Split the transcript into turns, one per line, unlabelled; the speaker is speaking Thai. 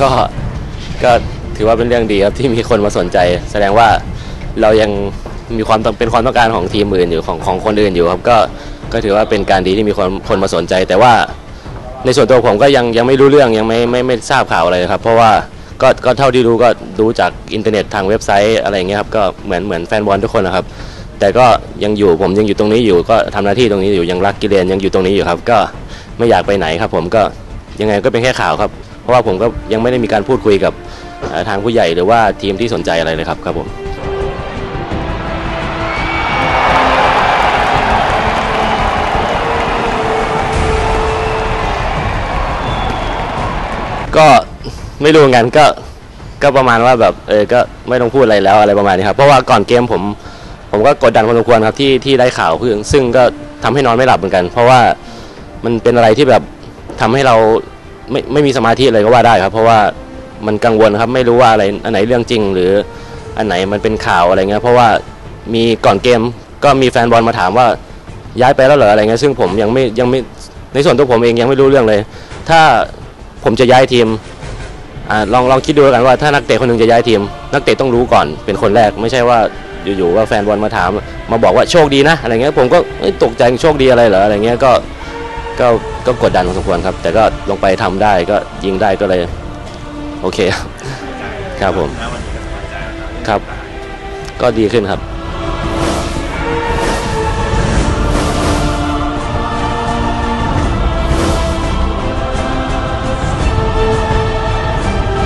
ก็ก็ถือว่าเป็นเรื่องดีครับที่มีคนมาสนใจ แสดงว่าเรายังมีความเป็นความต้องการของทีมอื่นอยู่ของของคนอื่นอยู่ครับก็ก็ถือว่าเป็นการดีที่มีคนคนมาสนใจ แต่ว่าในส่วนตัวผมก็ยังยังไม่รู้เรื่องยังไม่ไม่ไม่ทราบข่าวอะไรครับ เพราะว่าก็ก็เท่าที่รู้ก็ดูจากอินเทอร์เน็ตทางเว็บไซต์อะไรอย่างเงี้ยครับก็เหมือนเหมือนแฟนบอลทุกคนนะครับ แต่ก็ยังอยู่ผมยังอยู่ตรงนี้อยู่ก็ทำหน้าที่ตรงนี้อยู่ยังรักกิเลนยังอยู่ตรงนี้อยู่ครับ ก็ไม่อยากไปไหนครับ ผมก็ยังไงก็เป็นแค่ข่าวครับ เพราะว่าผมก็ยังไม่ได้มีการพูดคุยกับทางผู้ใหญ่หรือว่าทีมที่สนใจอะไรเลยครับครับผมก็ไม่รู้เหมือนกันก็ก็ประมาณว่าแบบเออก็ไม่ต้องพูดอะไรแล้วอะไรประมาณนี้ครับเพราะว่าก่อนเกมผมผมก็กดดันพอสมควรครับที่ที่ได้ข่าวซึ่งซึ่งก็ทำให้นอนไม่หลับเหมือนกัน เพราะว่ามันเป็นอะไรที่แบบทำให้เรา ไม่ไม่มีสมาธิเลยก็ว่าได้ครับ เพราะว่ามันกังวลครับไม่รู้ว่าอะไรอันไหนเรื่องจริง หรืออันไหนมันเป็นข่าวอะไรเงี้ยเพราะว่ามีก่อนเกมก็มีแฟนบอลมาถามว่าย้ายไปแล้วเหรออะไรเงี้ยซึ่งผมยังไม่ยังไม่ในส่วนตัวผมเองยังไม่รู้เรื่องเลย ถ้าผมจะย้ายทีมอ่าลองลองคิดดูกันว่าถ้านักเตะคนหนึงจะย้ายทีม นักเตะต้องรู้ก่อนเป็นคนแรกไม่ใช่ว่าอยู่ๆว่าแฟนบอลมาถาม มาบอกว่าโชคดีนะอะไรเงี้ยผมก็ตกใจโชคดีอะไรเหรออะไรเงี้ยก็ ก็ก็กดดันพอสมควรครับ แต่ก็ลงไปทำได้ก็ยิงได้ก็เลย โอเค ครับผม ครับ ก็ดีขึ้นครับ